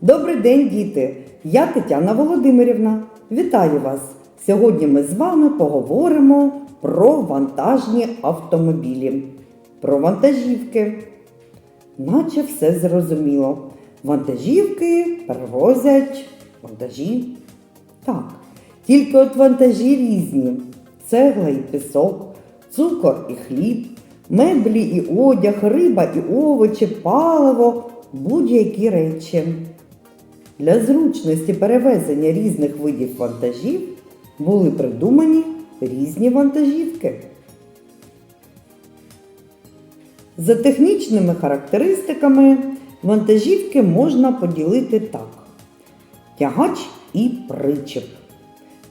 Добрий день, діти! Я Тетяна Володимирівна. Вітаю вас! Сьогодні ми з вами поговоримо про вантажні автомобілі, про вантажівки. Наче все зрозуміло. Вантажівки перевозять вантажі. Так, тільки от вантажі різні: цегла і пісок, цукор і хліб, меблі і одяг, риба і овочі, паливо, будь-які речі. Для зручності перевезення різних видів вантажів були придумані різні вантажівки. За технічними характеристиками вантажівки можна поділити так: тягач і причеп.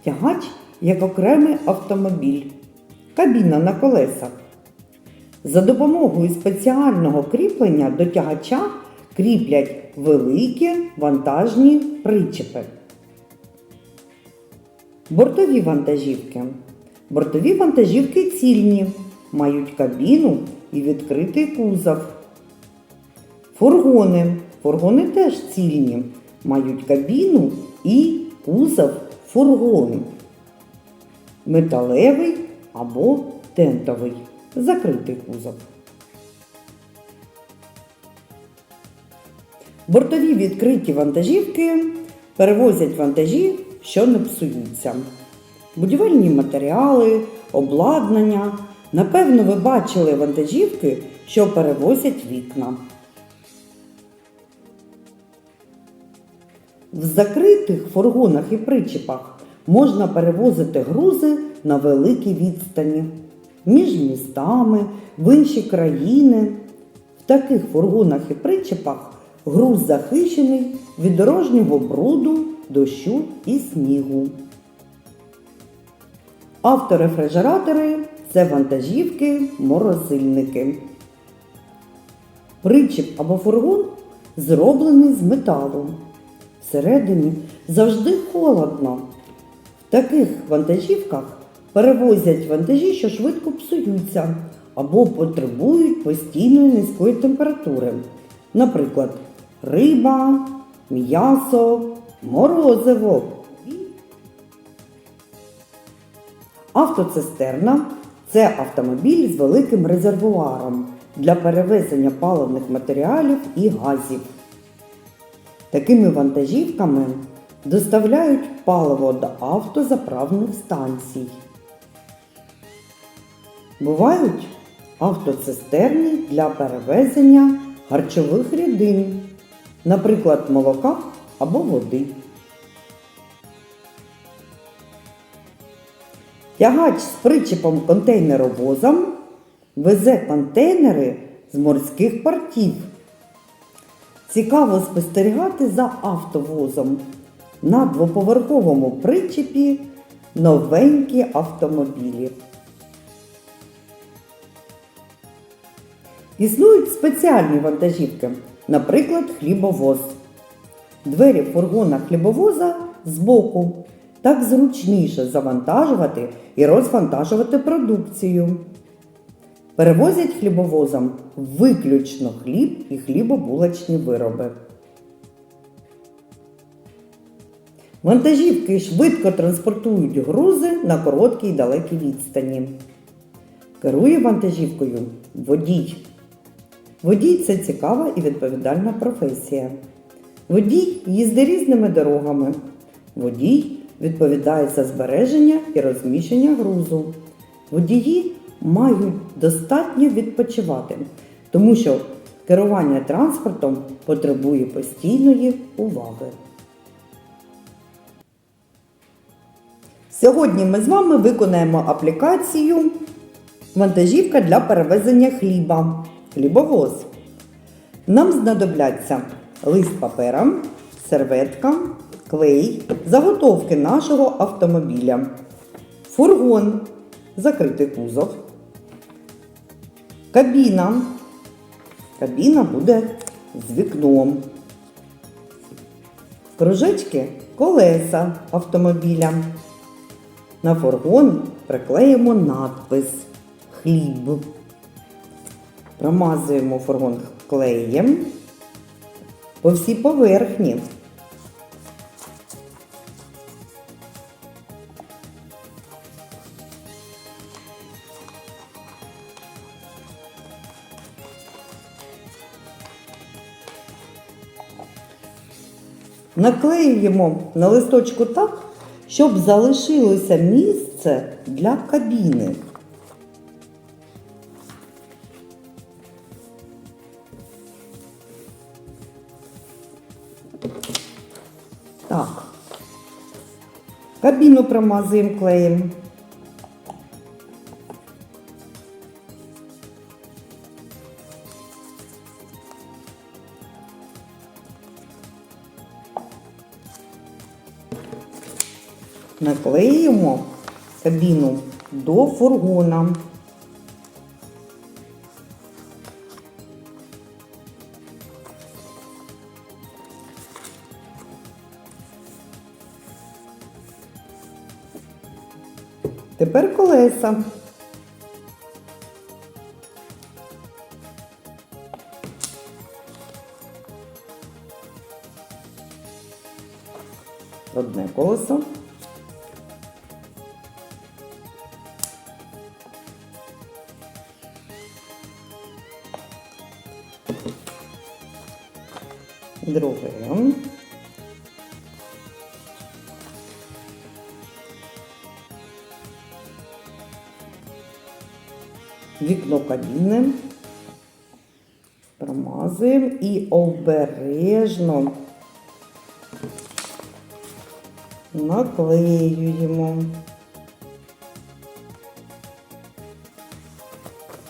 Тягач як окремий автомобіль, кабіна на колесах. За допомогою спеціального кріплення до тягача кріплять великі вантажні причепи. Бортові вантажівки. Бортові вантажівки цільні, мають кабіну і відкритий кузов. Фургони. Фургони теж цільні, мають кабіну і кузов фургону. Металевий або тентовий. Закритий кузов. Бортові відкриті вантажівки перевозять вантажі, що не псуються. Будівельні матеріали, обладнання. Напевно, ви бачили вантажівки, що перевозять вікна. В закритих фургонах і причепах можна перевозити грузи на великій відстані між містами, в інші країни. В таких фургонах і причепах груз захищений від дорожнього бруду, дощу і снігу. Авторефрижератори це вантажівки-морозильники. Причіп або фургон зроблений з металу. Всередині завжди холодно. В таких вантажівках перевозять вантажі, що швидко псуються або потребують постійної низької температури. Наприклад, риба, м'ясо, морозиво. Автоцистерна це автомобіль з великим резервуаром для перевезення паливних матеріалів і газів. Такими вантажівками доставляють паливо до автозаправних станцій. Бувають автоцистерни для перевезення харчових рідин, наприклад, молока або води. Тягач з причепом контейнеровозом везе контейнери з морських портів. Цікаво спостерігати за автовозом. На двоповерховому причепі новенькі автомобілі. Існують спеціальні вантажівки, наприклад, хлібовоз. Двері фургона хлібовоза збоку. Так зручніше завантажувати і розвантажувати продукцію. Перевозять хлібовозом виключно хліб і хлібобулочні вироби. Вантажівки швидко транспортують грузи на короткій й далекій відстані. Керує вантажівкою водій. Водій це цікава і відповідальна професія. Водій їздить різними дорогами. Водій відповідає за збереження і розміщення грузу. Водії мають достатньо відпочивати, тому що керування транспортом потребує постійної уваги. Сьогодні ми з вами виконаємо аплікацію вантажівка для перевезення хліба. Хлібовоз. Нам знадобляться лист папера, серветка, клей, заготовки нашого автомобіля, фургон, закритий кузов, Кабіна. Кабіна буде з вікном. Кружечки колеса автомобіля. На фургон приклеїмо надпис Хліб. Промазуємо фургон клеєм по всій поверхні. Наклеюємо на листочку так, щоб залишилося місце для кабіни. Так. Кабіну промазуємо клеєм. Наклеїмо кабіну до фургона. Тепер колеса. Одне колесо. Друге. Вікно кабіни. Промазуємо і обережно наклеюємо.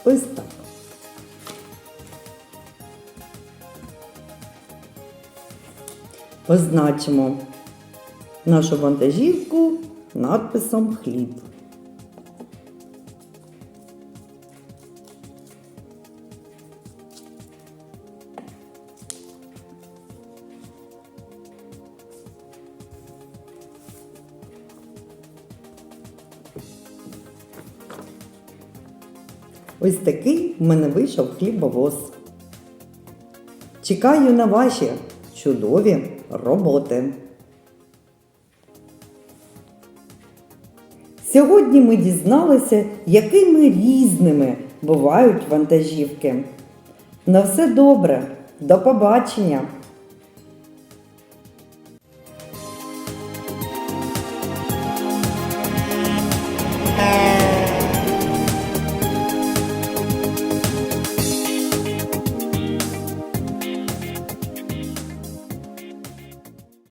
Ось так. Позначимо нашу вантажівку надписом хліб. Ось такий в мене вийшов хлібовоз. Чекаю на ваші чудові роботи. Сьогодні ми дізналися, якими різними бувають вантажівки. На все добре, до побачення!